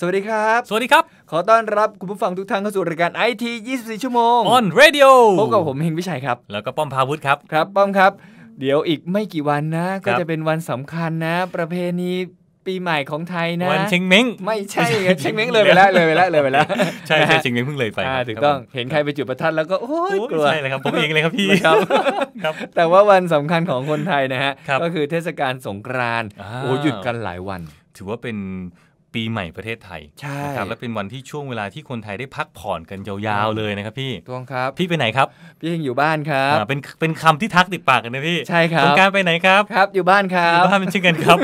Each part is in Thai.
สวัสดีครับ สวัสดีครับ ขอต้อนรับคุณผู้ฟังทุกท่านเข้าสู่รายการไอที24 ชั่วโมง on radio พบกับผมเฮงวิชัยครับ แล้วก็ป้อมพาวุธครับ ครับ ป้อมครับ เดี๋ยวอีกไม่กี่วันนะคก็รับจะเป็นวันสำคัญนะ ประเพณีปีใหม่ของไทยนะ วันเชงเม้ง ไม่ใช่ไงเชงเม้งเลยไปแล้วเลยไปแล้วเลยไปแล้ว ใช่นะใช่ฮะเชงเม้งเพิ่งเลยไปอ่าครับถูกต้อง เห็นใครไปจุดประทัดแล้วก็โอ้ยโอ้ยกลัวใช่เลยครับผมเองเลยครับพี่ครับครับแต่ว่าวันสำคัญของคนไทยนะฮะครับก็คือเทศกาลสงกรานต์อ่าโอ้หยุดกันหลายวัน ถือว่าเป็น ปีใหม่ประเทศไทยใช่นะครับและเป็นวันที่ช่วงเวลาที่คนไทยได้พักผ่อนกันยาวๆเลยนะครับพี่ตวงครับ พี่ไปไหนครับ พี่เฮงอยู่บ้านครับอ่าเป็นเป็นคำที่ทักติดปากกันนะพี่ใช่ครับสงกรารไปไหนครับครับ อยู่บ้านครัอยู่บบ้านเป็นเช่นกันครับ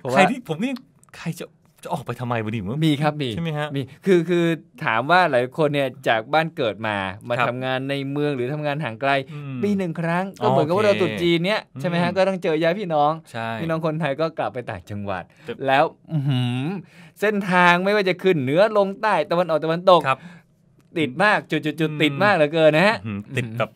เพราะว่าใครที่ผมนี่ใครจะ จะออกไปทำไมวะดิผมว่ามีครับมีใช่ไหมฮะมีคือคือถามว่าหลายคนเนี่ยจากบ้านเกิดมามาครับทำงานในเมืองหรือทำงานห่างไกล ปีปีหนึ่งครั้งอ๋ก็อเหมือนกับว่าเราโอเคตรุษจีนเนี่ยใช่ไหมฮะอืมก็ต้องเจอญาติพี่น้องใช่พี่น้องคนไทยก็กลับไปต่างจังหวัดแต่แล้วอื้อหือเส้นทางไม่ว่าจะขึ้นเหนือลงใต้ตะวันออกตะวันตกครับติดมากจุดจุดจุดอืมติดมากเหลือเกินนะฮะอืมติดแบบ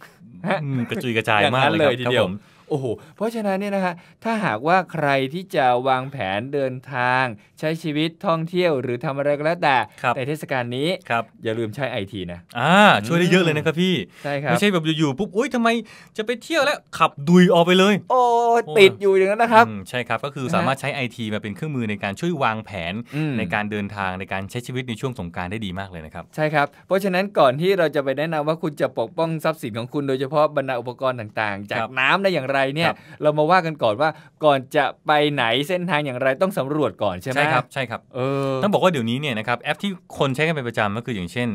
ฮะอืมกระจุยกระจายอย่างมากนั้นเลยเลยทีครับเดียวผม โอ้โห เพราะฉะนั้นเนี่ยนะคะถ้าหากว่าใครที่จะวางแผนเดินทาง ใช้ชีวิตท่องเที่ยวหรือทำอะไรก็แล้วแต่ครับในเทศกาลนี้ครับอย่าลืมใช้ไอทีนะ อ่า ช่วยได้เยอะเลยนะครับพี่ ใช่ครับ ไม่ใช่แบบอยู่ๆปุ๊บ อุ้ยทำไมจะไปเที่ยวแล้วขับดุยออกไปเลย โอ้ยติดอยู่อย่างนั้นนะครับอืมใช่ครับ ก็คือนะฮะสามารถใช้ไอทีมาเป็นเครื่องมือในการช่วยวางแผนอืมในการเดินทางในการใช้ชีวิตในช่วงสงกรารได้ดีมากเลยนะครับ ใช่ครับ เพราะฉะนั้นก่อนที่เราจะไปแนะนำว่าคุณจะปกป้องทรัพย์สินของคุณโดยเฉพาะบรรดาอุปกรณ์ต่างๆ จากครับน้ำได้อย่างไรเนี่ยครับเรามาว่ากันก่อนว่าก่อนจะไปไหนเส้นทางอย่างไรต้องสำรวจก่อนใช่ไหมใช่ครับใช่ครับเออต้องบอกว่าเดี๋ยวนี้เนี่ยนะครับแอปที่คนใช้กันเป็นประจำก็คืออย่างเช่น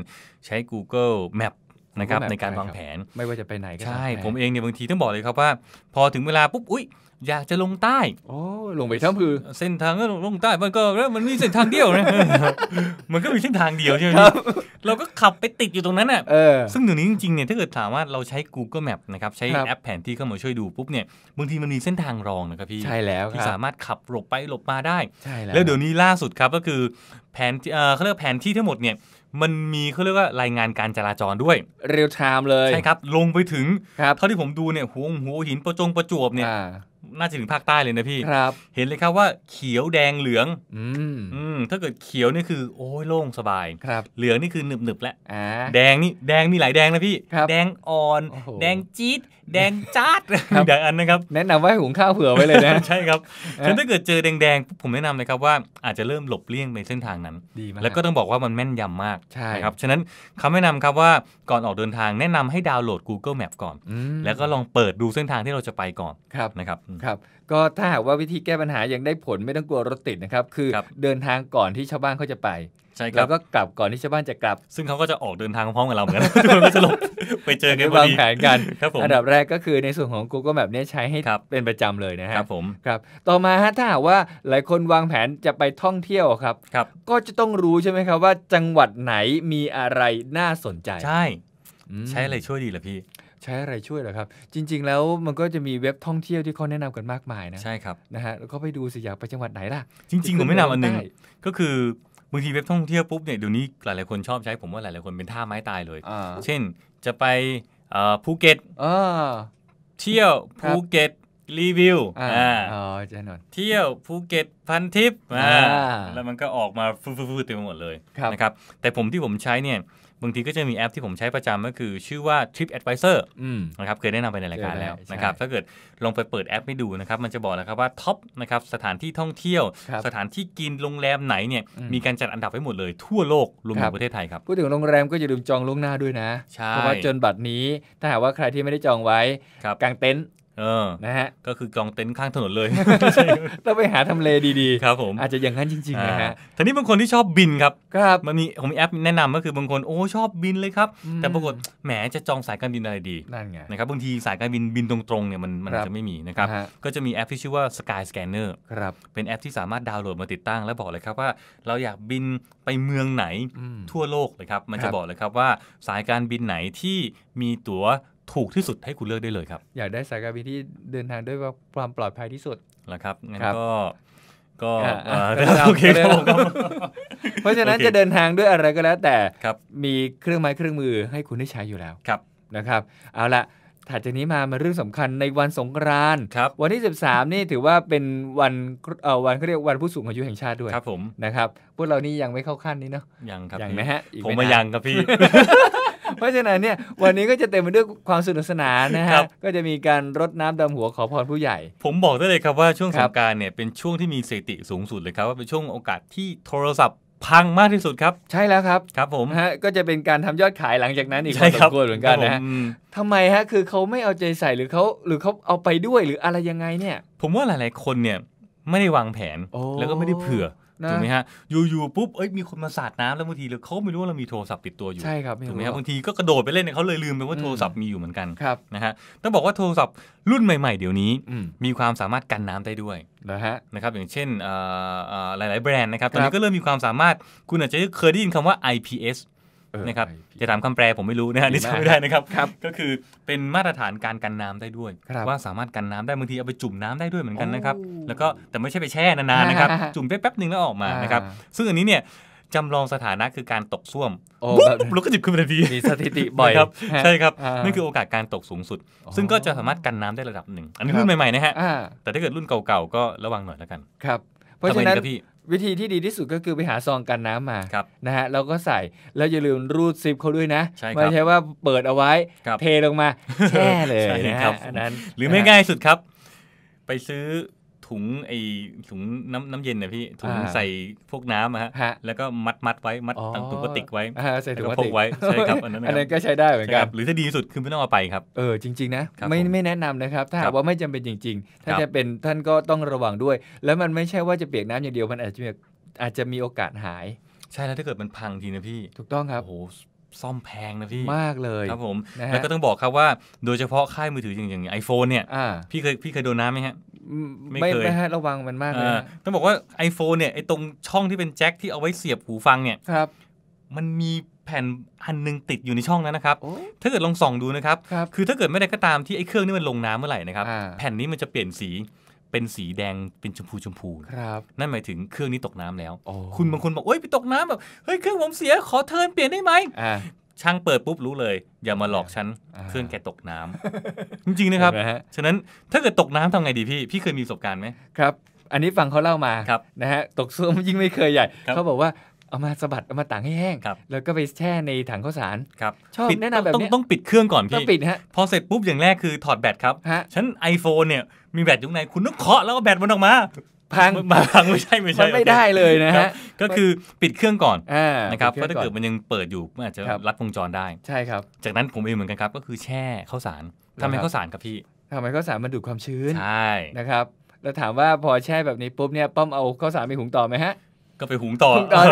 ใช้ Google Map นะครับ Google Map ในการใช่ครับวางแผนไม่ว่าจะไปไหนก็ใช่ตาแต่ผมเองเนี่ยบางทีต้องบอกเลยครับว่า พอถึงเวลาปุ๊บอุ้ย อยากจะลงใต้โอ้ลงไปทั้งพือ เส้นทางก็ลงใต้ มันก็มันมีเส้นทางเดียวนะ มันก็มีเส้นทางเดียวใช่ไหมครับเราก็ขับไปติดอยู่ตรงนั้นอะเออซึ่งเดี๋ยวนี้จริงๆเนี่ยถ้าเกิดถามว่าเราใช้ Google Map นะครับ ใช้ครับแอปแผนที่เข้ามาช่วยดูปุ๊บเนี่ยบางทีมันมีเส้นทางรองนะครับพี่ ใช่แล้วคที่รับสามารถขับหลบไปหลบมาได้ ใช่แล้ว แล้วเดี๋ยวนี้ล่าสุดครับก็คือ แผนที่เอ่อเขาเรียกว่าแผนที่ทั้งหมดเนี่ยมันมีเขาเรียกว่ารายงานการจราจรด้วย เรียลไทม์เลย ใช่ครับ ลงไปถึงครับเท่าที่ผมดูเนี่ยหัวหัวหินประจงประจวบเนี่ยอ่าน่าจะถึงภาคใต้เลยนะพี่ครับ เห็นเลยครับว่าเขียวแดงเหลืองอืมอืมถ้าเกิดเขียวนี่คือ โอ้ยโล่งสบายครับเหลืองนี่คือหนึบหนึบๆแล้วอ่าแดงนี่แดงมีหลายแดงนะพี่ครับแดงอ่อนโอ้โหแดงจี๊ดแดงจ๊าดครับมีหลายอันนะครับ แนะนำว่าให้หุงข้าวเผื่อไว้เลยนะ ใช่ครับฮะฉะนั้นถ้าเกิดเจอแดงๆปุ๊บผมแนะนำเลยครับว่าอาจจะเริ่มหลบเลี่ยงไปเส้นทางนั้นดีมากแล้วก็ต้องบอกว่ามันแม่นยำมากใช่นะครับ ฉะนั้นคำแนะนำครับว่าก่อนออกเดินทางแนะนำให้ดาวน์โหลด Google Map ก่อนอืมแล้วก็ลองเปิดดูเส้นทางที่เราจะไปก่อนครับนะครับครับก็ถ้าหากว่าวิธีแก้ปัญหายังได้ผลไม่ต้องกลัวรถติดนะครับ คือครับเดินทางก่อนที่ชาวบ้านเขาจะไป ใช่คแล้รัวบก็กลับก่อนที่ชาวบ้านจะกลับ ซึ่งเขาก็จะออกเดินทางพร้อมกับเราเหมือนกันทุกคนก็จะหลบไปเจอกันพอวางดีแผนกันครับผมอันดับแรกก็คือในส่วนของ Google Map เนี่ยใช้ให้ครับเป็นประจำเลยนะฮะครับผมครับต่อมาฮะถ้าหากว่าหลายคนวางแผนจะไปท่องเที่ยวครับครับ ก็จะต้องรู้ใช่ไหมครับว่าจังหวัดไหนมีอะไรน่าสนใจ ใช่อืมใช้อะไรช่วยดีล่ะพี่ใช้อะไรช่วยเหรอครับ จริง ๆ แล้วมันก็จะมีเว็บท่องเที่ยวที่เขาแนะนำกันมากมายนะใช่ครับนะฮะแล้วก็ไปดูสิอยากไปจังหวัดไหนล่ะ จริง ๆ ผมไม่นำอันหนึงได้ก็คือบางทีเว็บท่องเที่ยวปุ๊บเนี่ยเดี๋ยวนี้หลายๆคนชอบใช้ผมว่าหลายๆคนเป็นท่าไม้ตายเลยอ่าเช่นจะไปเอ่อภูเก็ตอ่าเที่ยวครับภูเก็ตรีวิวอ่าอ่าอ๋อแน่นอนเที่ยวภูเก็ตพันทิปอ่าอ่าแล้วมันก็ออกมาฟื้นๆเต็มไปหมดเลยครับนะครับแต่ผมที่ผมใช้เนี่ย บางทีก็จะมีแอปที่ผมใช้ประจำก็คือ ชื่อว่า Trip Advisor อืมนะครับเคยแนะนำไปในรายการแล้วเคยได้นะครับใช่ถ้าเกิดลองไปเปิดแอปให้ดูนะครับมันจะบอกนะครับว่าท็อปนะครับสถานที่ท่องเที่ยวครับสถานที่กินโรงแรมไหนเนี่ยอืมมีการจัดอันดับไว้หมดเลยทั่วโลกรวมคถึรับงประเทศไทยครับพูดถึงโรงแรมก็อย่าลืมจองล่วงหน้าด้วยนะใช่เพราะว่าจนบัตรนี้ถ้าหากว่าใครที่ไม่ได้จองไว้ครับกางเต็นท์ เออนะฮะก็คือกองเต็นท์ข้างถนนเลยต้องไปหาทำเลดีครับผมๆอาจจะอย่างนั้นจริงๆนะฮะอ่าทีนี้บางคนที่ชอบบินครับครับมันมีผมมีแอปแนะนำก็คือบางคนโอ้ชอบบินเลยครับอืมแต่ปรากฏแหมจะจองสายการบินอะไรดีนั่นไงนะครับบางทีสายการบินบินตรงๆเนี่ยมันมันครับอาจจะไม่มีนะครับนะฮะก็จะมีแอปที่ชื่อว่า Sky Scanner ครับเป็นแอปที่สามารถดาวน์โหลดมาติดตั้งแล้วบอกเลยครับว่า เราอยากบินไปเมืองไหนอืมทั่วโลกเลยครับมันคจะรับบอกเลยครับว่าสายการบินไหนที่มีตั๋ว ถูกที่สุดให้คุณเลือกได้เลยครับ อยากได้สายการบินที่เดินทางด้วยความปลอดภัยที่สุดนะครับงั้นครับก็ก็อ่าเอ่อก็ได้โอเคก็ได้ครับผมครับเพราะฉะนั้นโอเคจะเดินทางด้วยอะไรก็แล้วแต่ครับมีเครื่องไม้เครื่องมือให้คุณได้ใช้อยู่แล้วครับนะครับ เอาละถัดจากนี้มามาเรื่องสำคัญในวันสงกรานต์ครับวันที่ 13 นี่ถือว่าเป็นวันเอ่อวันเขาเรียกวันผู้สูงอายุแห่งชาติด้วยครับผมนะครับพวกเรานี่ยังไม่เข้าขั้นนี้เนาะยังครับยังพี่นะฮะอีกผมไม่มานายันงครับพี่ เพราะฉะนั้นเนี่ยวันนี้ก็จะเต็มไปด้วยความสนุกสนานนะครัฮะบก็จะมีการรดน้ำดำหัวขอพรผู้ใหญ่ ผมบอกได้เลยครับว่าช่วงคสรับงกรารเนี่ยเป็นช่วงที่มีสถิติสูงสุดเลยครับว่าเป็นช่วงโอกาสที่โทรศัพท์พังมากที่สุดครับ ใช่แล้วครับครับผมนะฮะก็จะเป็นการทำยอดขายหลังจากนั้นอีกพใช่อสครัมควรเหมือนกันนะคฮะรับผมอืมทำไมฮะคือเขาไม่เอาใจใส่หรือเขาหรือเขาเอาไปด้วยหรืออะไรยังไงเนี่ย ผมว่าหลาย ๆ คนเนี่ยไม่ได้วางแผนโอ้แล้วก็ไม่ได้เผื่อนะ ถูกไหมฮะอยู่ๆปุ๊บเอ้ยมีคนมาสาดน้ำแล้วบางทีเราเขาไม่รู้ว่าเรามีโทรศัพท์ติดตัวอยู่ใช่ครับถูกไหมครับบางทีก็กระโดดไปเล่นเนี่ยเขาเลยลืมไปว่าอืมโทรศัพท์มีอยู่เหมือนกันครับนะฮะต้องบอกว่าโทรศัพท์รุ่นใหม่ ๆ เดี๋ยวนี้อืมมีความสามารถกันน้ำได้ด้วยนะฮะนะครับอย่างเช่นเอ่อเอ่อหลายๆแบรนด์นะครับคตรัอบนนี้ก็เริ่มมีความสามารถคุณอาจจะเคยได้ยินคำว่า IPS เออ นะครับไอ้จะถามคำแปลผมไม่รู้นะฮะดีนี่มากจำไม่ได้นะครับครับ ก็คือเป็นมาตรฐานการกันน้ำได้ด้วยครับว่าสามารถกันน้ำได้บางทีเอาไปจุ่มน้ำได้ด้วยเหมือนกันนะครับโอ้แล้วก็แต่ไม่ใช่ไปแช่นานๆนะครับ จุ่มได้แป๊บหนึ่งแล้วออกมานะครับอ่าซึ่งอันนี้เนี่ยจำลองสถานะคือการตกส้วมโอ้ปุ๊แบบบแล้วก็จิบขึ้นมาทันทีมีสถิติบ่อยนะครับฮะใช่ครับอ่านั่นคือโอกาสการตกสูงสุดอ๋อซึ่งก็จะสามารถกันน้ำได้ระดับหนึ่ง อันนี้ครับรุ่นใหม่ๆนะฮะอ่าแต่ถ้าเกิดรุ่นเก่าๆก็ระวังหน่อยแล้วกันครับ เพราะทำไมฉะนั้นครับพี่ วิธีที่ดีที่สุดก็คือไปหาซองกันน้ำมาครับนะฮะแล้วก็ใส่แล้วอย่าลืมรูดซิปเขาด้วยนะใช่ครับไม่ใช่ว่าเปิดเอาไว้ครับเทลงมาแช่เลยใช่นะครัฮะบอันนั้นหรือไม่ง่ายสุดครับ ไปซื้อ ถุงไอ้ถุงน้ำน้ำเย็นนะพี่ถุงใส่พวกน้ำอะฮะฮะแล้วก็มัดมัดไว้มัดอ๋อตั้งถุงพลาสติกไว้อ่าใส่ถุงพลาสติกแล้วก็พกไว้ใช่ครับอันนั้นนะครับอันนั้นก็ใช้ได้เหมือนใช่กัคนรับหรือถ้าดีที่สุดคือไม่ต้องเอาไปครับเออจริง ๆ นะครับไม่ผมไม่แนะนำนะครับ ถ้าครัหากบว่าไม่จำเป็นจริง ๆ ถ้าครับจะเป็นท่านก็ต้องระวังด้วย แล้วมันไม่ใช่ว่าจะเปียกน้ำอย่างเดียวมันอาจจะมีอาจจะมีโอกาสหาย ใช่แล้วถ้าเกิดมันพังทีนะพี่ ถูกต้องครับโอ้โหซ่อมแพงนะพี่มากเลยครับผมนะฮะแล้วก็ต้องบอกครับว่าโดยเฉพาะค่ายมือถืออย่างอย่างไอโฟนเนี่ยอ่าพี่เคยพี่เคยโดนน้ำไหมฮะอืม ไม่ไม่เคย ไม่ให้ระวังมันมากเลยอ่านะต้องบอกว่า iPhone เนี่ยไอตรงช่องที่เป็นแจ็คที่เอาไว้เสียบหูฟังเนี่ย ครับ มันมีแผ่นอันหนึงติดอยู่ในช่องนั้นนะครับ โอ้ถ้าเกิดลองส่องดูนะครับ ครับ คือถ้าเกิดไม่ได้ก็ตามที่ไอ้เครื่องนี้มันลงน้ำเมื่อไหร่นะครับ อ่า แผ่นนี้มันจะเปลี่ยนสีเป็นสีแดงเป็นชมพูชมพู ครับนั่นหมายถึงเครื่องนี้ตกน้ำแล้ว โอ้คุณบางคนบอกโอ๊ยไปตกน้ำแบบเฮ้ยเครื่องผมเสียขอเทิร์นเปลี่ยนได้ไหม อ่า ช่างเปิดปุ๊บรู้เลย อย่ามาหลอกฉันอ่าเครื่องแกตกน้ำจริงๆนะครับเห็นไหมฮะฉะนั้นถ้าเกิดตกน้ำทำไงดีพี่ พี่เคยมีประสบการณ์ไหมครับ อันนี้ฟังเขาเล่ามาครับนะฮะตกซ่วมยิ่งไม่เคยใหญ่ครับเขาบอกว่าเอามาสะบัดเอามาตากให้แห้งครับแล้วก็ไปแช่ในถังข้าวสารครับชอบปิดแนะนำแบบต้องเนี้ยต้องปิดเครื่องก่อนต้องพี่ปิดฮะพอเสร็จปุ๊บอย่างแรกคือถอดแบตครับฮะฉัน iPhone เนี่ยมีแบตอยู่ข้างในคุณต้องเคาะแล้วเอาแบตมันออกมา พังมาพังไม่ใช่ไม่มัใช่นไม่ได้เลยนะครัฮะบก็คือปิดเครื่องก่อนอ่านะครับเพปิราะดถ้าคเกิรื่ดองมันยังเปิดอยู่มันอาจจะครับรัดวงจรได้ใช่ครับ จากนั้นผมเองเหมือนกันครับ ก็คือแช่ข้าวสารทำเป็นนะครับข้าวสารครับพี่ทำไมข้าวสารมันดูดความชื้นใช่นะครับแล้วถามว่าพอแช่แบบนี้ปุ๊บเนี่ยป้อมเอาข้าวสารไปหุงต่อไหมฮะก็ไปหุงต่อหุงต่อ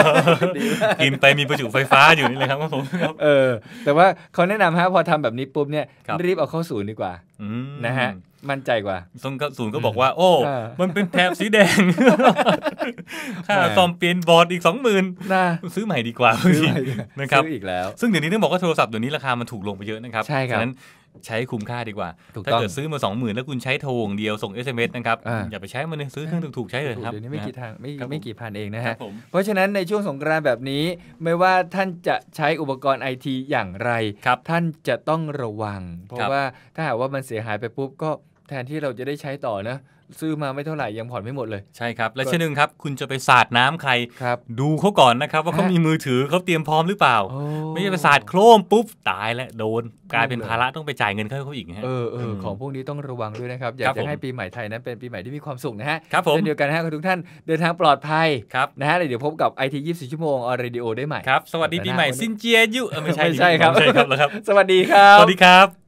ดีมากกินไปมีประจุไฟฟ้าอยู่นี่เลยครับผมครับเออ แต่ว่าเขาแนะนำฮะพอทำแบบนี้ปุ๊บเนี่ยครับรีบเอาเข้าศูนย์ดีกว่าอืมนะฮะ มั่นใจกว่าซึ่งก็ศูนย์ก็บอกว่า โอ้อ่ามันเป็นแถบสีแดง ค่าแหม่ซ่อมเปลี่ยนบอร์ดอีกสองหมื่นน่าซื้อใหม่ดีกว่าซื้อใหม่นะครับซื้ออีกแล้ว ซึ่งเดี๋ยวนี้ต้องบอกว่าโทรศัพท์เดี๋ยวนี้ราคามันถูกลงไปเยอะนะครับใช่ครับฉะนั้นใช้คุ้มค่าดีกว่าถูกถ้าต้องเกิดซื้อมาสองหมื่นแล้วคุณใช้โทรอย่างเดียวส่ง SMS นะครับอ่าอย่าไปใช้มันเลยซื้อเครื่องถูกๆใช้เลยครับ เดี๋ยวนี้ไม่กี่ทางไม่ครับผมไม่กี่พันเองนะครัฮะบผมเพราะฉะนั้นในช่วงสงกรานต์แบบนี้ ไม่ว่าท่านจะใช้อุปกรณ์ไอทีอย่างไรครับท่านจะต้องระวัง เพราะครับว่าถ้าหากว่ามันเสียหายไปปุ๊บก็ แทนที่เราจะได้ใช้ต่อนะ ซื้อมาไม่เท่าไหร่ยังผ่อนไม่หมดเลย ใช่ครับ และก็เช่นหนึ่งครับ คุณจะไปสาดน้ำใครครับ ดูเขาก่อนนะครับ ว่าเขาฮะมีมือถือเขาเตรียมพร้อมหรือเปล่าโอ้ไม่ใช่ไปสาดโครมปุ๊บ ตายแล้วโดน กลายเป็นภาระต้องไปจ่ายเงินเขาให้เขาอีกนะฮะเออเออมของพวกนี้ต้องระวังด้วยนะครับ อยาครักบจะผมให้ปีใหม่ไทยนั้นเป็นปีใหม่ที่มีความสุขนะฮะครับผมเช่นเดียวกันนะฮะทุกท่านเดินทางปลอดภัยครับนะฮะแล้วเดี๋ยวพบกับไอที24ชั่วโมงออเรดิโอได้ใหม่ครับสวัสดีปีใหม่วันนี้ซินเจียยุเออไม่ใช่ไม่ใช่ครับไม่ใช่ครับแล้วครับสวัสดีครับสวัสดีครับ